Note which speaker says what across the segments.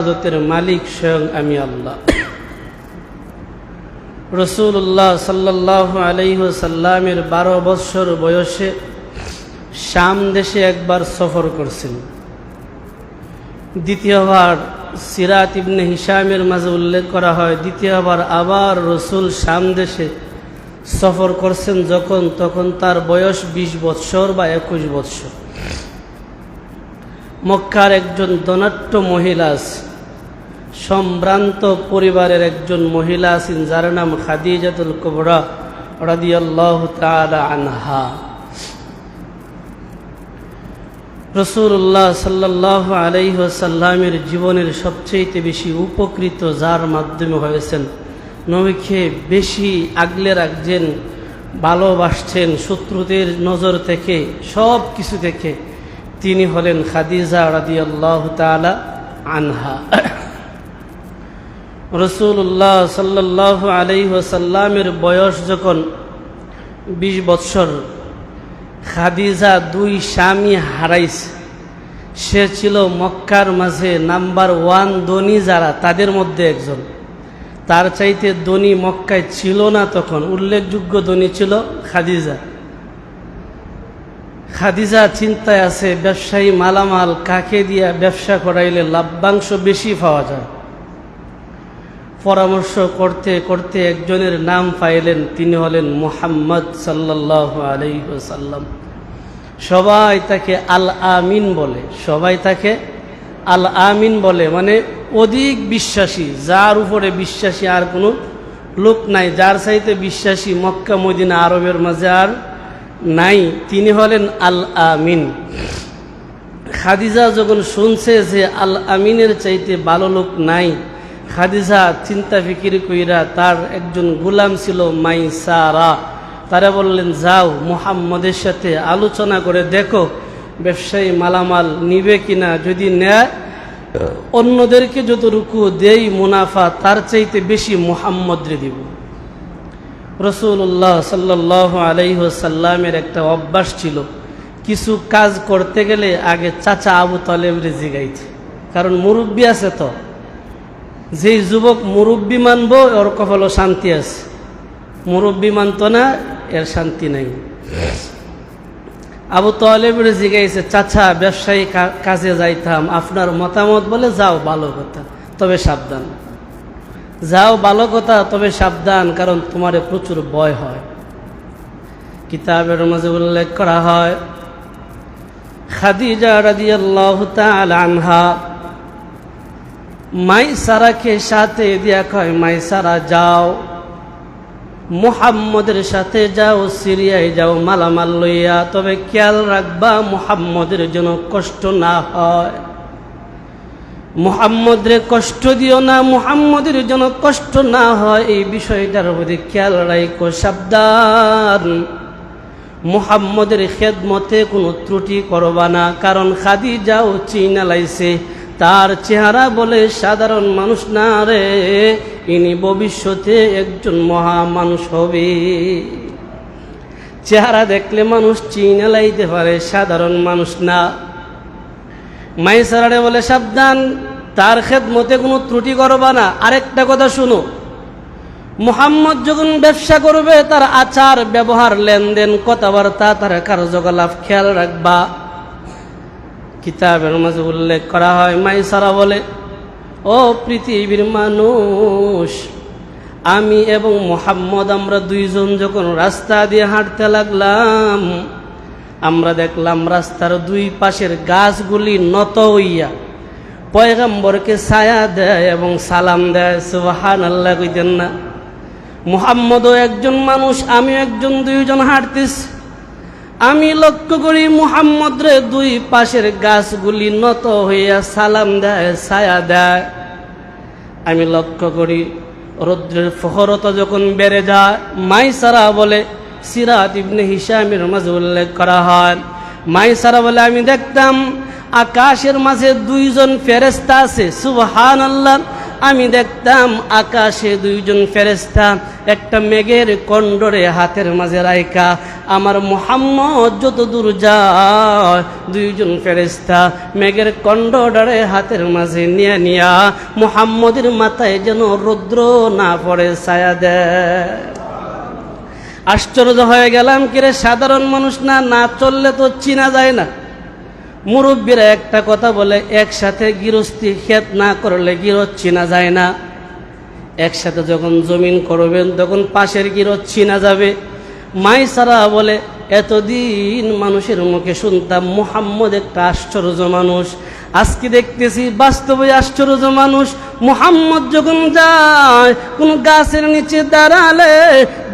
Speaker 1: ইবাদতের মালিক স্বয়ং আমি আল্লাহ। রসুল্লাহ সাল্লাহ আলাইসাল্লামের বারো বৎসর বয়সে শাম দেশে একবার সফর করছেন। দ্বিতীয়বার সিরাত ইবনে হিসামের মাঝে উল্লেখ করা হয় দ্বিতীয়বার আবার রসুল শাম দেশে সফর করছেন যখন, তখন তার বয়স বিশ বৎসর বা একুশ বৎসর। মক্কার একজন ধনাট্য মহিলা আছে। সম্ভ্রান্ত পরিবারের একজন মহিলা আছেন, যার নাম খাদিজাতুল কবরা রাদিয়াল্লাহ তাআলা আনহা। রসুল্লাহ সাল্লাহ আলাইসাল্লামের জীবনের সবচেয়ে বেশি উপকৃত যার মাধ্যমে হয়েছেন নবীকে বেশি আগলে রাখছেন, ভালোবাসছেন, শত্রুদের নজর থেকে সব কিছু থেকে তিনি হলেন খাদিজা রাদিয়াল্লাহ তাআলা আনহা। রসুল্লাহ সাল্লাহ আলাইসাল্লামের বয়স যখন বিশ বৎসর, খাদিজা দুই স্বামী হারাইছে। সে ছিল মক্কার মাঝে নাম্বার ওয়ান ধনী যারা, তাদের মধ্যে একজন। তার চাইতে ধনী মক্কায় ছিল না তখন, উল্লেখযোগ্য ধনী ছিল খাদিজা। খাদিজা চিন্তায় আছে, ব্যবসায়ী মালামাল কাকে দিয়া ব্যবসা করাইলে লাভ্যাংশ বেশি পাওয়া যায়? পরামর্শ করতে করতে একজনের নাম পাইলেন, তিনি হলেন মুহাম্মদ সাল্লাহ আলাইসাল্লাম সবাই তাকে আল আমিন বলে, সবাই তাকে আল আমিন বলে মানে অধিক বিশ্বাসী, যার উপরে বিশ্বাসী আর কোনো লোক নাই, যার চাইতে বিশ্বাসী মক্কা, মদিনা, আরবের মাঝে আর নাই, তিনি হলেন আল আমিন খাদিজা যখন শুনছে যে আল আমিনের চাইতে ভালো লোক নাই খাদিজা চিন্তা ফিকির কইরা তার একজন গুলাম ছিল মাইসারা। তারা বললেন, যাও মুহাম্মদের সাথে আলোচনা করে দেখো, ব্যবসায়ী মালামাল নিবে কিনা? যদি নেয়, অন্যদেরকে যত রুকু দেই, মুনাফা তার চাইতে বেশি মুহাম্মদরে দিব। রসুল্লাহ সাল্লাহ আলাইসাল্লামের একটা অভ্যাস ছিল, কিছু কাজ করতে গেলে আগে চাচা আবু তলেবরে জিগাইছে কারণ মুরব্বী আছে তো। যেই যুবক মুরব্বী মানবো ওর কপালও শান্তি আছে। মুরব্বী মানত না এর শান্তি নাই। আবু তলেবের জিগাইছে চাচা ব্যবসায়ী কাজে যাইতাম। আপনার মতামত বলে যাও ভালো কথা তবে সাবধান। যাও ভালো কথা তবে সাবধান কারণ তোমার প্রচুর ভয় হয়। কিতাবের মাঝে উল্লেখ করা হয় খাদিজা রাদিয়াল্লাহু তাআলা আনহা মাই সারাকে সাথে দিয়া কয় মাই সারা যাও, মুহাম্মদের সাথে যাও, সিরিয়ায় যাও, মালামাল লইয়া। তবে খেয়াল রাখবা, মুহাম্মদের যেন কষ্ট না হয়। মুহাম্মদরে কষ্ট দিও না, মুহাম্মদের যেন কষ্ট না হয়। এই বিষয়টার প্রতি খেয়াল রাখো সাবধান। মুহাম্মদের খেদমতে কোনো ত্রুটি করবা না। কারণ খাদি যাও চিনা লাইছে তার চেহারা বলে সাধারণ মানুষ না রে। ইনি ভবিষ্যতে একজন মহা মানুষ হবে। চেহারা দেখলে মানুষ চিনে লাইতে পারে, সাধারণ মানুষ না। মাইসারারে বলে, সাবধান, তার খেদমতে কোনো ত্রুটি করবা না। আরেকটা কথা শুনো, মুহাম্মদ যখন ব্যবসা করবে, তার আচার, ব্যবহার, লেনদেন, কথাবার্তা, তার কার্যকলাপ খেয়াল রাখবা। কিতাবের মাঝে উল্লেখ করা হয়। মাইসারা বলে, ও পৃথিবীর মানুষ, আমি এবং মোহাম্মদ আমরা দুইজন যখন রাস্তা দিয়ে হাঁটতে লাগলাম, আমরা দেখলাম রাস্তার দুই পাশের গাছগুলি নত হইয়া পয়গাম্বরকে ছায়া দেয় এবং সালাম দেয় সুবাহান আল্লাহ কইতেন না। মুহাম্মদও একজন মানুষ আমি একজন, দুইজন হাঁটতেছি। আমি লক্ষ্য করি মুহাম্মদ রে দুই পাশের গাছগুলি নত হইয়া সালাম দেয়, ছায়া দেয়। আমি লক্ষ্য করি রৌদ্রের ফহরতা যখন বেড়ে যায় মাই সারা বলে, সিরাত ইবনে হিসামের মাঝে উল্লেখ করা হয়। মাই সারা বলে, আমি দেখতাম আকাশের মাঝে দুইজন ফেরেস্তা আছে সুবহান আল্লাহ আমি দেখতাম আকাশে দুইজন ফেরেস্তা একটা মেঘের কন্ডরে হাতের মাঝে রাইকা আমার মোহাম্মদ যত দূর যায়, দুইজন ফেরেস্তা মেঘের কন্ডরে হাতের মাঝে নিয়ে নিয়া মোহাম্মদের মাথায় যেন রৌদ্র না পড়ে ছায়া দেয়। আশ্চর্য হয়ে গেলাম কিরে সাধারণ মানুষ না না চললে তো চিনা যায় না। মুরব্বীরা একটা কথা বলে, একসাথে গৃহস্থি ক্ষেত না করলে গৃহ চিনা যায় না। একসাথে যখন জমিন করবেন, তখন পাশের গৃহ চিনা যাবে। মাই সারা বলে, এতদিন মানুষের মুখে শুনতাম মোহাম্মদ একটা আশ্চর্য মানুষ। আজকে দেখতেছি বাস্তবে আশ্চর্য মানুষ। মোহাম্মদ যখন যায়, কোন গাছের নিচে দাঁড়ালে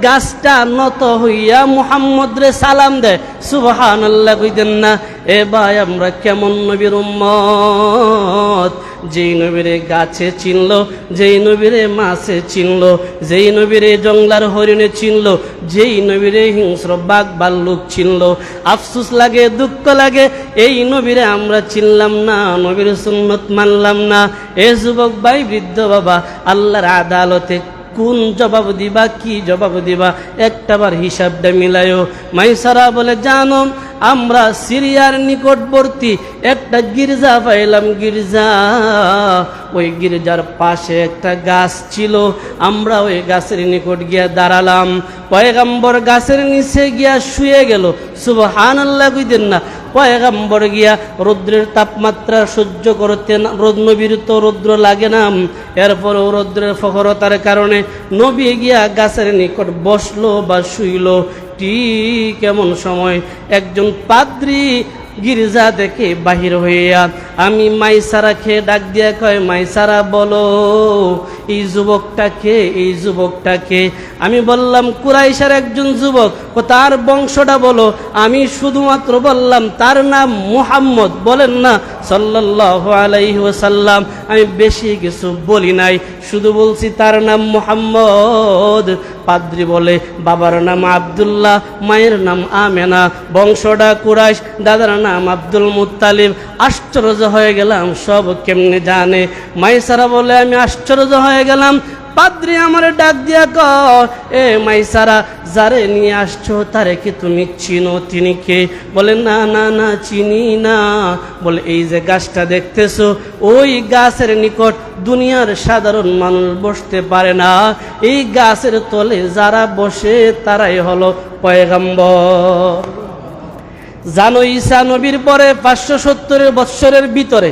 Speaker 1: গাছটা নত হইয়া মোহাম্মদ রে সালাম দেয়। সুবাহান আল্লাহ কইতেন না, এ ভাই, আমরা কেমন নবীর উম্মত? যেই নবীরে গাছে চিনল, যেই নবীরে মাছে চিনল, যেই নবীরে জংলার হরিণে চিনল, যেই নবীরে হিংস্র বাঘ বাল্লুক চিনল। আফসুস লাগে, দুঃখ লাগে, এই নবীরে আমরা চিনলাম না, নবীর সুন্নত মানলাম না। এ যুবক ভাই, বৃদ্ধ বাবা, আল্লাহর আদালতে কোন জবাব দিবা, কি জবাব দিবা? একটাবার হিসাবটা মিলায়ও মাইসারা বলে, জানো, আমরা সিরিয়ার নিকটবর্তী একটা গির্জা পাইলাম, গির্জা। ওই গির্জার পাশে একটা গাছ ছিল। আমরা ওই গাছের নিকট গিয়া দাঁড়ালাম। পয়গাম্বর গাছের নিচে গিয়া শুয়ে গেল। শুভ হান আল্লাহ না পয়গাম্বর গিয়া রৌদ্রের তাপমাত্রা সহ্য করতে না রোদ তো রৌদ্র লাগে না। এরপর রৌদ্রের ফখরতার কারণে নবী গিয়া গাছের নিকট বসল বা শুইলো। ঠিক কেমন সময় একজন পাদ্রী গির্জা দেখে বাহির হইয়া আমি মাইসারা খেয়ে ডাক দিয়া কয়, মাইসারা, বলো, এই যুবকটাকে এই যুবকটাকে। আমি বললাম, কুরাইশার একজন যুবক, ও তার বংশটা বলো। আমি শুধুমাত্র বললাম, তার নাম মুহাম্মদ। বলেন না সাল্লাহ আলাইহি ওসাল্লাম আমি বেশি কিছু বলি নাই, শুধু বলছি, তার নাম মুহাম্মদ। পাদ্রি বলে, বাবার নাম আবদুল্লাহ, মায়ের নাম আমেনা। বংশটা কুরাইশ, দাদার নাম আব্দুল মুত্তালিব। আশ্চর্য হয়ে গেলাম, সব কেমনে জানে? মাইসারা বলে আমি আশ্চর্য হয়ে গেলাম। পাদ্রি আমার ডাক দিয়া ক এ মাইসারা যারে নিয়ে আসছো তারে কি তুমি চিনো? তিনি কে? বলে, না না না, চিনি না। বলে, এই যে গাছটা দেখতেছো, ওই গাছের নিকট দুনিয়ার সাধারণ মানুষ বসতে পারে না। এই গাছের তলে যারা বসে তারাই হলো পয়গাম্বর। জানো ঈসা নবীর পরে পাঁচশো সত্তরের বৎসরের ভিতরে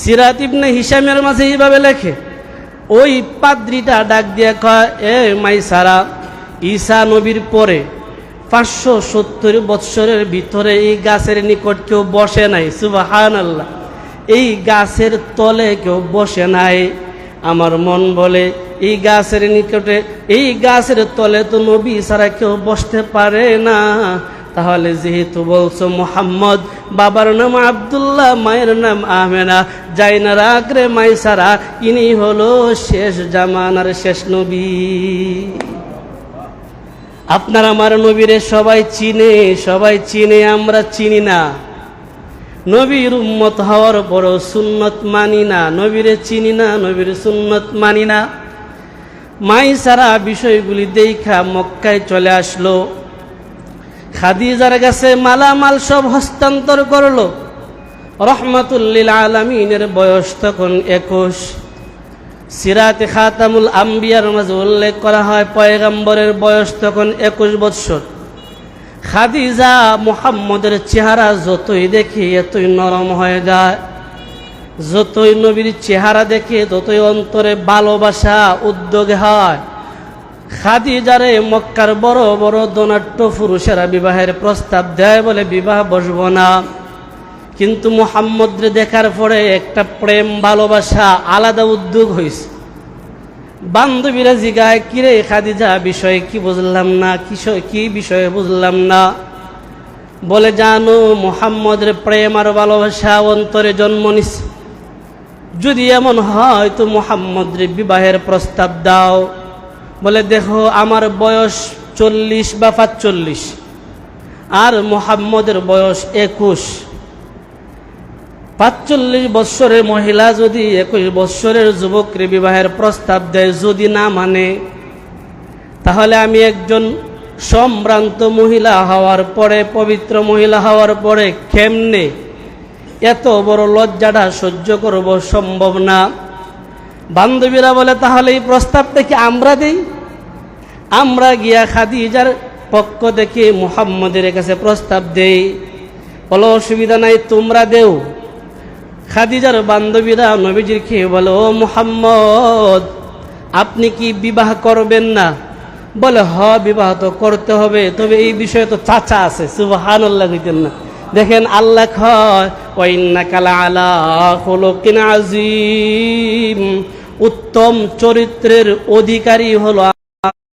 Speaker 1: সিরাত ইবনে হিসামের মাঝে এইভাবে লেখে, ওই পাদ্রিটা ডাক দিয়ে কয়, এ মাইসারা, ঈসা নবীর পরে পাঁচশো সত্তর বৎসরের ভিতরে এই গাছের নিকট কেউ বসে নাই সুবাহান আল্লাহ এই গাছের তলে কেউ বসে নাই। আমার মন বলে, এই গাছের নিকটে, এই গাছের তলে তো নবী ছাড়া কেউ বসতে পারে না। তাহলে যেহেতু বলছো মোহাম্মদ, বাবার নাম আবদুল্লাহ, মায়ের নাম আহমেনা যাই না রাগরে মাই সারা ইনি হলো শেষ জামানার শেষ নবী। আপনার আমার নবীরে সবাই চিনে সবাই চিনে, আমরা চিনি না। নবীর উম্মত হওয়ার পরও সুন্নত মানি না, নবীরে চিনি না, নবীর সুন্নত মানি না। মাই সারা বিষয়গুলি দেখা মক্কায় চলে আসলো। খাদিজার কাছে মালামাল সব হস্তান্তর করল। রহমাতুল্লিল আলমিনের বয়স তখন একুশ। সিরাতে খাতামুল আম্বিয়ার মাঝে উল্লেখ করা হয়, পয়গাম্বরের বয়স তখন একুশ বৎসর। খাদিজা মুহাম্মদের চেহারা যতই দেখে এতই নরম হয়ে যায়। যতই নবীর চেহারা দেখে, ততই অন্তরে ভালোবাসা, উদ্যোগে হয়। খাদিজারে মক্কার বড় বড় দনাট্য পুরুষেরা বিবাহের প্রস্তাব দেয় বলে বিবাহ বসব না। কিন্তু মোহাম্মদরে দেখার পরে একটা প্রেম, ভালোবাসা, আলাদা উদ্যোগ হয়েছে বান্ধবীরা জিগায়, কিরে খাদিজা, বিষয়ে কি বুঝলাম না? কিসয় কি বিষয়ে বুঝলাম না? বলে, জানো, মোহাম্মদের প্রেম আর ভালোবাসা অন্তরে জন্ম নিছে। যদি এমন হয়, তো মোহাম্মদের বিবাহের প্রস্তাব দাও। বলে, দেখো, আমার বয়স চল্লিশ বা পাঁচচল্লিশ আর মোহাম্মদের বয়স একুশ। পাঁচচল্লিশ বৎসরের মহিলা যদি একুশ বৎসরের যুবককে বিবাহের প্রস্তাব দেয়, যদি না মানে তাহলে আমি একজন সম্ভ্রান্ত মহিলা হওয়ার পরে, পবিত্র মহিলা হওয়ার পরে কেমনে এত বড় লজ্জাটা সহ্য করব সম্ভব না? বান্ধবীরা বলে, তাহলে এই প্রস্তাবটা কি আমরা দেই? আমরা গিয়া খাদিজার পক্ষ থেকে মুহাম্মদের কাছে প্রস্তাব দেই। বলো, অসুবিধা নাই, তোমরা দেও। খাদিজার বান্ধবীরা নবীজির খেয়ে বলে, ও মুহাম্মদ, আপনি কি বিবাহ করবেন না? বলে, হ, বিবাহ তো করতে হবে, তবে এই বিষয়ে তো চাচা আছে সুবাহান আল্লাহ হইতেন না। দেখেন, আল্লাহ খয় ওয়াইন্না কালা আলা খোলকিন আজিম উত্তম চরিত্রের অধিকারী হলো